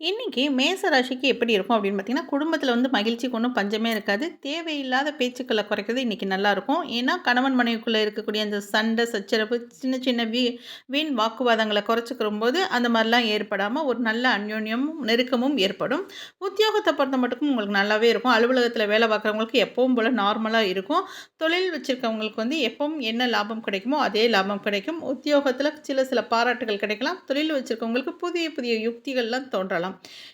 இன்னைக்கு மேச ராசிக்கு எப்படி இருக்கும் அப்படின்னு பார்த்தீங்கன்னா, குடும்பத்தில் வந்து மகிழ்ச்சிக்கு ஒன்றும் பஞ்சமே இருக்காது. தேவையில்லாத பேச்சுக்களை குறைக்கிறது இன்றைக்கி நல்லாயிருக்கும். ஏன்னா, கணவன் மனைவிக்குள்ளே இருக்கக்கூடிய அந்த சண்டை, சச்சரவு, சின்ன சின்ன வீ வீண் வாக்குவாதங்கள குறைச்சுக்கிறம்போது, அந்த மாதிரிலாம் ஏற்படாமல் ஒரு நல்ல அந்யோன்யமும், நெருக்கமும் ஏற்படும். உத்தியோகத்தை பொறுத்த மட்டுக்கும் உங்களுக்கு நல்லாவே இருக்கும். அலுவலகத்தில் வேலை பார்க்குறவங்களுக்கு எப்பவும் போல் நார்மலாக இருக்கும். தொழில் வச்சுருக்கவங்களுக்கு வந்து எப்பவும் என்ன லாபம் கிடைக்குமோ, அதே லாபம் கிடைக்கும். உத்தியோகத்தில் சில சில பாராட்டுகள் கிடைக்கலாம். தொழில் வச்சுருக்கவங்களுக்கு புதிய புதிய யுக்திகள்லாம் தோன்றலாம்.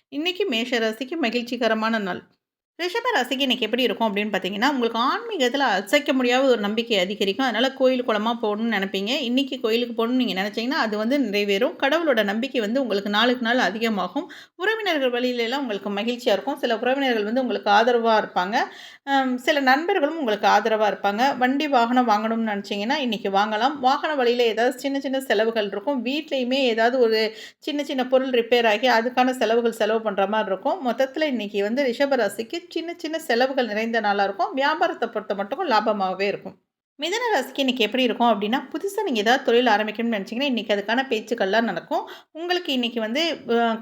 இன்னைக்கு மேஷ ராசிக்கு மகிழ்ச்சிகரமான நாள். ரிஷபராசிக்கு இன்னைக்கு எப்படி இருக்கும் அப்படின்னு பார்த்தீங்கன்னா, உங்களுக்கு ஆன்மீகத்தில் அசைக்க முடியாத ஒரு நம்பிக்கை அதிகரிக்கும். அதனால் கோயில், குளமாக போகணும்னு நினைப்பீங்க இன்னைக்கு கோயிலுக்கு போகணும்னு நீங்கள் நினச்சிங்கன்னா அது வந்து நிறைவேறும். கடவுளோட நம்பிக்கை வந்து உங்களுக்கு நாளுக்கு நாள் அதிகமாகும். உறவினர்கள் வழியிலலாம் உங்களுக்கு மகிழ்ச்சியாக இருக்கும். சில உறவினர்கள் வந்து உங்களுக்கு ஆதரவாக இருப்பாங்க. சில நண்பர்களும் உங்களுக்கு ஆதரவாக இருப்பாங்க. வண்டி, வாகனம் வாங்கணும்னு நினச்சிங்கன்னா இன்றைக்கி வாங்கலாம். வாகன வழியில் ஏதாவது சின்ன சின்ன செலவுகள் இருக்கும். வீட்லேயுமே ஏதாவது ஒரு சின்ன சின்ன பொருள் ரிப்பேர் ஆகி, அதுக்கான செலவுகள் செலவு பண்ணுற மாதிரி இருக்கும். மொத்தத்தில் இன்னைக்கு வந்து ரிஷபராசிக்கு சின்ன சின்ன செலவுகள் நிறைந்த நாளா இருக்கும். வியாபாரத்தை பொறுத்த மட்டுக்கும் லாபமாவே இருக்கும். மிதன ராசிக்கு இன்னைக்கு எப்படி இருக்கும் அப்படின்னா, புதுசாக நீங்கள் ஏதாவது தொழில் ஆரம்பிக்கணும்னு நினச்சிங்கன்னா இன்னைக்கு அதுக்கான பேச்சுக்கள்லாம் நடக்கும். உங்களுக்கு இன்றைக்கி வந்து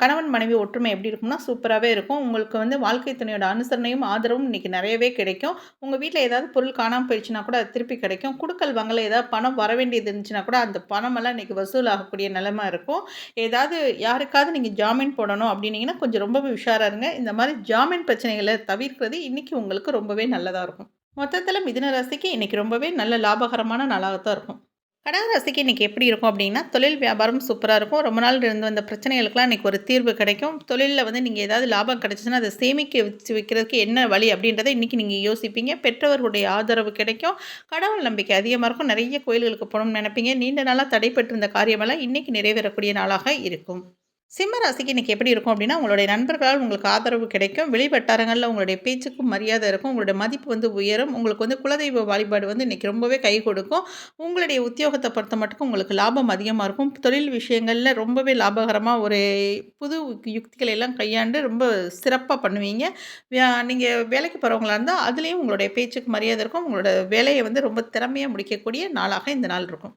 கணவன், மனைவி ஒற்றுமை எப்படி இருக்கும்னா, சூப்பராகவே இருக்கும். உங்களுக்கு வந்து வாழ்க்கை துணையோட அனுசரணையும், ஆதரவும் இன்னைக்கு நிறையவே கிடைக்கும். உங்கள் வீட்டில் ஏதாவது பொருள் காணாமல் போயிடுச்சுன்னா கூட அது திருப்பி கிடைக்கும். குடுக்கல், வாங்கல ஏதாவது பணம் வர வேண்டியது இருந்துச்சுன்னா கூட, அந்த பணமெல்லாம் இன்றைக்கி வசூல் ஆகக்கூடிய நிலைமை இருக்கும். ஏதாவது யாருக்காவது நீங்கள் ஜாமீன் போடணும் அப்படின்னீங்கன்னா, கொஞ்சம் ரொம்பவே உஷாராக இருங்க. இந்த மாதிரி ஜாமீன் பிரச்சனைகளை தவிர்க்கிறது இன்னைக்கு உங்களுக்கு ரொம்பவே நல்லதாக இருக்கும். மொத்தத்தில் மிதுன ராசிக்கு இன்னைக்கு ரொம்பவே நல்ல லாபகரமான நாளாக தான் இருக்கும். கடகராசிக்கு இன்னைக்கு எப்படி இருக்கும் அப்படின்னா, தொழில் வியாபாரம் சூப்பராக இருக்கும். ரொம்ப நாள் இருந்து வந்த பிரச்சனைகளுக்கெல்லாம் இன்றைக்கி ஒரு தீர்வு கிடைக்கும். தொழிலில் வந்து நீங்கள் ஏதாவது லாபம் கிடைச்சுச்சுன்னா, அதை சேமிக்க வச்சு வைக்கிறதுக்கு என்ன வழி அப்படின்றத இன்றைக்கி நீங்கள் யோசிப்பீங்க. பெற்றவர்களுடைய ஆதரவு கிடைக்கும். கடவுள் நம்பிக்கை அதிகமாக இருக்கும். நிறைய கோயில்களுக்கு போகணும்னு நினைப்பீங்க நீண்ட நாளாக தடைபெற்றிருந்த காரியமெல்லாம் இன்றைக்கி நிறைவேறக்கூடிய நாளாக இருக்கும். சிம்ம ராசிக்கு இன்னைக்கு எப்படி இருக்கும் அப்படின்னா, உங்களுடைய நண்பர்களால் உங்களுக்கு ஆதரவு கிடைக்கும். வெளிவட்டாரங்களில் உங்களுடைய பேச்சுக்கும் மரியாதை இருக்கும். உங்களுடைய மதிப்பு வந்து உயரும். உங்களுக்கு வந்து குலதெய்வ வழிபாடு வந்து இன்றைக்கி ரொம்பவே கை கொடுக்கும். உங்களுடைய உத்தியோகத்தை பொறுத்த மட்டுக்கும் உங்களுக்கு லாபம் அதிகமாக இருக்கும். தொழில் விஷயங்களில் ரொம்பவே லாபகரமாக ஒரு புது யுக்திகளை எல்லாம் கையாண்டு ரொம்ப சிறப்பாக பண்ணுவீங்க. நீங்கள் வேலைக்கு போகிறவங்களா இருந்தால் அதுலேயும் உங்களுடைய பேச்சுக்கு மரியாதை இருக்கும். உங்களோட வேலையை வந்து ரொம்ப திறமையாக முடிக்கக்கூடிய நாளாக இந்த நாள் இருக்கும்.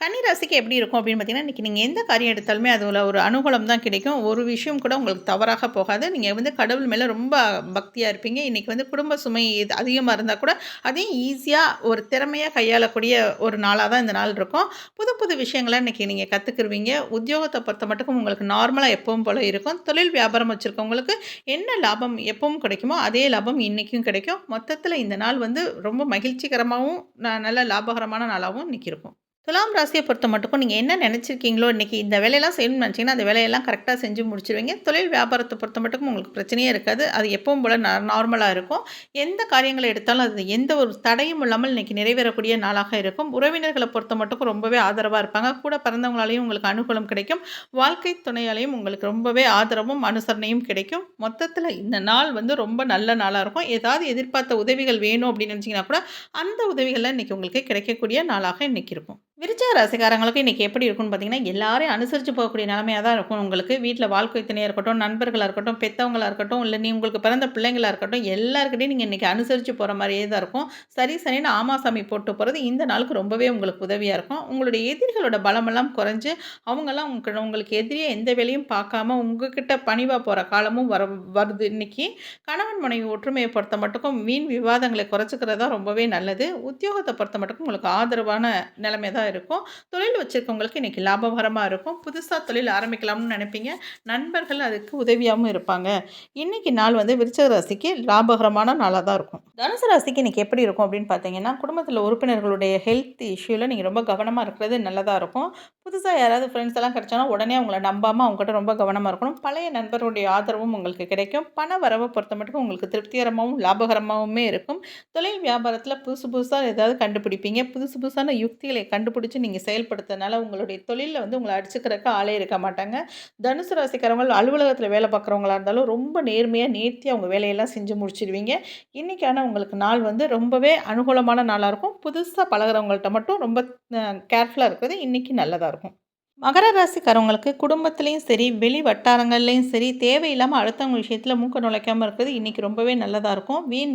கன்னிராசிக்கு எப்படி இருக்கும் அப்படின்னு பார்த்தீங்கன்னா, இன்றைக்கி நீங்கள் எந்த காரியம் எடுத்தாலுமே அதில் ஒரு அனுகூலம் தான் கிடைக்கும். ஒரு விஷயம் கூட உங்களுக்கு தவறாக போகாது. நீங்கள் வந்து கடவுள் மேலே ரொம்ப பக்தியாக இருப்பீங்க. இன்னைக்கு வந்து குடும்ப சுமை இது அதிகமாக இருந்தால் கூட, அதையும் ஈஸியாக ஒரு திறமையாக கையாளக்கூடிய ஒரு நாளாக தான் இந்த நாள் இருக்கும். புது புது விஷயங்களை இன்றைக்கி நீங்கள் கற்றுக்குருவீங்க உத்தியோகத்தை பொறுத்த மட்டுக்கும் உங்களுக்கு நார்மலாக எப்பவும் போல் இருக்கும். தொழில் வியாபாரம் வச்சுருக்கவங்களுக்கு என்ன லாபம் எப்பவும் கிடைக்குமோ, அதே லாபம் இன்றைக்கும் கிடைக்கும். மொத்தத்தில் இந்த நாள் வந்து ரொம்ப மகிழ்ச்சிகரமாகவும் ந நல்ல லாபகரமான நாளாகவும் இன்றைக்கி இருக்கும். துலாம் ராசியை பொறுத்த மட்டுக்கும் நீங்கள் என்ன நினச்சிருக்கீங்களோ இன்றைக்கி இந்த வேலையெல்லாம் செய்யணும்னு நினச்சிங்கன்னா அந்த வேலையெல்லாம் கரெக்டாக செஞ்சு முடிச்சிருவீங்க தொழில் வியாபாரத்தை பொறுத்த மட்டுக்கும் உங்களுக்கு பிரச்சனையே இருக்காது. அது எப்பவும் போல் ந நார்மலாக இருக்கும். எந்த காரியங்களை எடுத்தாலும் அது எந்த ஒரு தடையும் இல்லாமல் இன்றைக்கி நிறைவேறக்கூடிய நாளாக இருக்கும். உறவினர்களை பொறுத்த மட்டுக்கும் ரொம்பவே ஆதரவாக இருப்பாங்க. கூட பிறந்தவங்களாலையும் உங்களுக்கு அனுகூலம் கிடைக்கும். வாழ்க்கை துணையாலையும் உங்களுக்கு ரொம்பவே ஆதரவும், அனுசரணையும் கிடைக்கும். மொத்தத்தில் இந்த நாள் வந்து ரொம்ப நல்ல நாளாக இருக்கும். ஏதாவது எதிர்பார்த்த உதவிகள் வேணும் அப்படின்னு நினச்சிங்கன்னா கூட, அந்த உதவிகள்லாம் இன்றைக்கி உங்களுக்கு கிடைக்கக்கூடிய நாளாக இன்றைக்கி இருக்கும். விருச்சிக ராசிக்காரங்களுக்கு இன்னைக்கு எப்படி இருக்கும்னு பார்த்தீங்கன்னா, எல்லாரையும் அனுசரித்து போகக்கூடிய நிலமையாக தான் இருக்கும் உங்களுக்கு. வீட்டில் வாழ்க்கை துணையாக இருக்கட்டும், நண்பர்களாக இருக்கட்டும், பெற்றவங்களாக இருக்கட்டும், இல்லை நீ உங்களுக்கு பிறந்த பிள்ளைங்களா இருக்கட்டும், எல்லாருக்கிட்டையும் நீங்கள் இன்றைக்கி அனுசரித்து போகிற மாதிரியே தான் இருக்கும். சரி சரின்னு ஆமாசாமி போட்டு போகிறது இந்த நாளுக்கு ரொம்பவே உங்களுக்கு உதவியாக இருக்கும். உங்களுடைய எதிரிகளோட பலமெல்லாம் குறைஞ்சு, அவங்கெல்லாம் உங்க உங்களுக்கு எதிரியே எந்த வேலையும் பார்க்காம உங்ககிட்ட பணிவாக போகிற காலமும் வர வருது இன்றைக்கி கணவன் மனைவி ஒற்றுமையை பொறுத்த மட்டுக்கும் வீண் விவாதங்களை குறைச்சிக்கிறது தான் ரொம்பவே நல்லது. உத்தியோகத்தை பொறுத்த மட்டுக்கும் உங்களுக்கு ஆதரவான நிலைமை தான் இருக்கும். தொழில் வச்சுருக்கவங்களுக்கு இன்றைக்கி லாபகரமாக இருக்கும். புதுசாக தொழில் ஆரம்பிக்கலாம்னு நினைப்பீங்க நண்பர்கள் அதுக்கு உதவியாகவும் இருப்பாங்க. இன்னைக்கு நாள் வந்து விருச்சக ராசிக்கு லாபகரமான நாளாக தான் இருக்கும். தனுசு ராசிக்கு இன்னைக்கு எப்படி இருக்கும் அப்படின்னு பார்த்தீங்கன்னா, குடும்பத்தில் உறுப்பினர்களுடைய ஹெல்த் இஷ்யூவில் நீங்கள் ரொம்ப கவனமாக இருக்கிறது நல்லதாக இருக்கும். புதுசாக யாராவது ஃப்ரெண்ட்ஸ் எல்லாம் கிடைச்சாங்கன்னா, உடனே அவங்கள நம்பாமல் அவங்ககிட்ட ரொம்ப கவனமாக இருக்கணும். பழைய நண்பர்களுடைய ஆதரவும் உங்களுக்கு கிடைக்கும். பண வரவை பொறுத்த மட்டும் உங்களுக்கு திருப்திகரமாகவும் லாபகரமாகவுமே இருக்கும். தொழில் வியாபாரத்தில் புதுசு புதுசாக ஏதாவது கண்டுபிடிப்பீங்க. புதுசு புதுசான யுக்திகளை பிடிச்சி நீங்கள் செயல்படுத்துறதுனால, உங்களுடைய தொழிலில் வந்து உங்களை அடிச்சுக்கிறதுக்கு ஆளே இருக்க மாட்டாங்க. தனுசு ராசிக்காரங்க அலுவலகத்தில் வேலை பார்க்குறவங்களா இருந்தாலும், ரொம்ப நேர்மையாக நேர்த்தி அவங்க வேலையெல்லாம் செஞ்சு முடிச்சிடுவீங்க இன்னைக்கான உங்களுக்கு நாள் வந்து ரொம்பவே அனுகூலமான நாளாக இருக்கும். புதுசாக பழகிறவங்கள்ட்ட மட்டும் ரொம்ப கேர்ஃபுல்லாக இருக்கிறது இன்றைக்கி நல்லதாக இருக்கும். மகர ராசிக்காரவங்களுக்கு குடும்பத்திலையும் சரி, வெளி வட்டாரங்கள்லையும் சரி, தேவையில்லாமல் அடுத்தவங்க விஷயத்தில் மூக்க நுழைக்காமல் இருக்கிறது இன்றைக்கி ரொம்பவே நல்லதாக இருக்கும். வீண்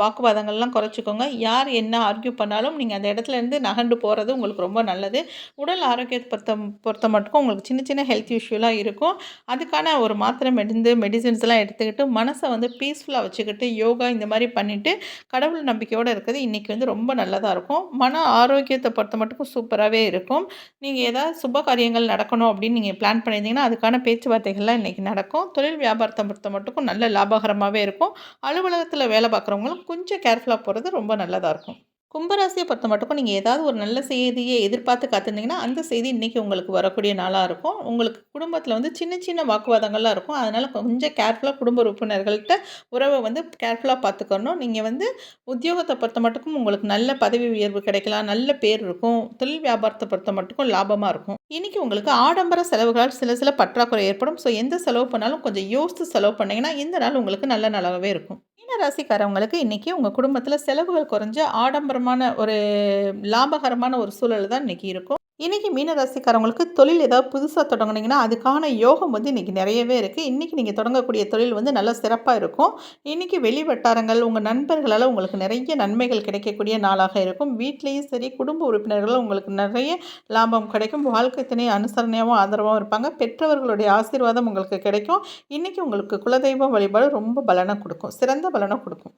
வாக்குவாதங்கள்லாம் குறைச்சிக்கோங்க யார் என்ன ஆர்கியூ பண்ணாலும் நீங்கள் அந்த இடத்துலேருந்து நகர்ந்து போகிறது உங்களுக்கு ரொம்ப நல்லது. உடல் ஆரோக்கியத்தை பொறுத்த பொறுத்த மட்டுக்கும் உங்களுக்கு சின்ன சின்ன ஹெல்த் இஷ்யூலாம் இருக்கும். அதுக்கான ஒரு மாத்திரை மெடிந்து மெடிசின்ஸ்லாம் எடுத்துக்கிட்டு மனசை வந்து பீஸ்ஃபுல்லாக வச்சுக்கிட்டு, யோகா இந்த மாதிரி பண்ணிவிட்டு கடவுள் நம்பிக்கையோடு இருக்கிறது இன்றைக்கி வந்து ரொம்ப நல்லதாக இருக்கும். மன ஆரோக்கியத்தை பொறுத்த மட்டுக்கும் சூப்பராகவே இருக்கும். நீங்கள் ஏதாவது சுப காரியங்கள் நடக்கணும் அப்படின்னு நீங்கள் பிளான் பண்ணியிருந்தீங்கன்னா, அதுக்கான பேச்சுவார்த்தைகள்லாம் இன்றைக்கி நடக்கும். தொழில் வியாபாரத்தை பொறுத்த மட்டுக்கும் நல்ல லாபகரமாகவே இருக்கும். அலுவலகத்தில் வேலை பார்க்குறவங்களும் கொஞ்சம் கேர்ஃபுல்லாக போகிறது ரொம்ப நல்லதாக இருக்கும். கும்பராசியை பொறுத்த மட்டுக்கும் நீங்கள் ஏதாவது ஒரு நல்ல செய்தியை எதிர்பார்த்து காத்திருந்தீங்கன்னா, அந்த செய்தி இன்னைக்கு உங்களுக்கு வரக்கூடிய நாளாக இருக்கும். உங்களுக்கு குடும்பத்தில் வந்து சின்ன சின்ன வாக்குவாதங்கள்லாம் இருக்கும். அதனால் கொஞ்சம் கேர்ஃபுல்லாக குடும்ப உறுப்பினர்கள்ட்ட உறவை வந்து கேர்ஃபுல்லாக பார்த்துக்கணும். நீங்கள் வந்து உத்தியோகத்தை பொறுத்த மட்டுக்கும் உங்களுக்கு நல்ல பதவி உயர்வு கிடைக்கலாம். நல்ல பேர் இருக்கும். தொழில் வியாபாரத்தை பொறுத்த மட்டுக்கும் லாபமாக இருக்கும். இன்றைக்கி உங்களுக்கு ஆடம்பர செலவுகளால் சில சில பற்றாக்குறை ஏற்படும். ஸோ எந்த செலவு பண்ணாலும் கொஞ்சம் யோசித்து செலவு பண்ணீங்கன்னா, இந்த நாள் உங்களுக்கு நல்ல நாளாகவே இருக்கும். மீன ராசிக்காரவங்களுக்கு இன்னைக்கு உங்கள் குடும்பத்தில் செலவுகள் குறைஞ்ச ஆடம்பரமான ஒரு லாபகரமான ஒரு சூழல் தான் இன்றைக்கி இருக்கும். இன்றைக்கி மீன ராசிக்காரவங்களுக்கு தொழில் ஏதாவது புதுசாக தொடங்குனீங்கன்னா, அதுக்கான யோகம் வந்து இன்றைக்கி நிறையவே இருக்குது இன்றைக்கி நீங்கள் தொடங்கக்கூடிய தொழில் வந்து நல்லா சிறப்பாக இருக்கும். இன்றைக்கி வெளி வட்டாரங்கள், உங்கள் நண்பர்களால் உங்களுக்கு நிறைய நன்மைகள் கிடைக்கக்கூடிய நாளாக இருக்கும். வீட்லேயும் சரி, குடும்ப உறுப்பினர்கள் உங்களுக்கு நிறைய லாபம் கிடைக்கும். வாழ்க்கை துணை அனுசரணையாகவும் ஆதரவாகவும் இருப்பாங்க. பெற்றவர்களுடைய ஆசீர்வாதம் உங்களுக்கு கிடைக்கும். இன்றைக்கி உங்களுக்கு குலதெய்வ வழிபாடு ரொம்ப பலனை கொடுக்கும் சிறந்த பலனை கொடுக்கும்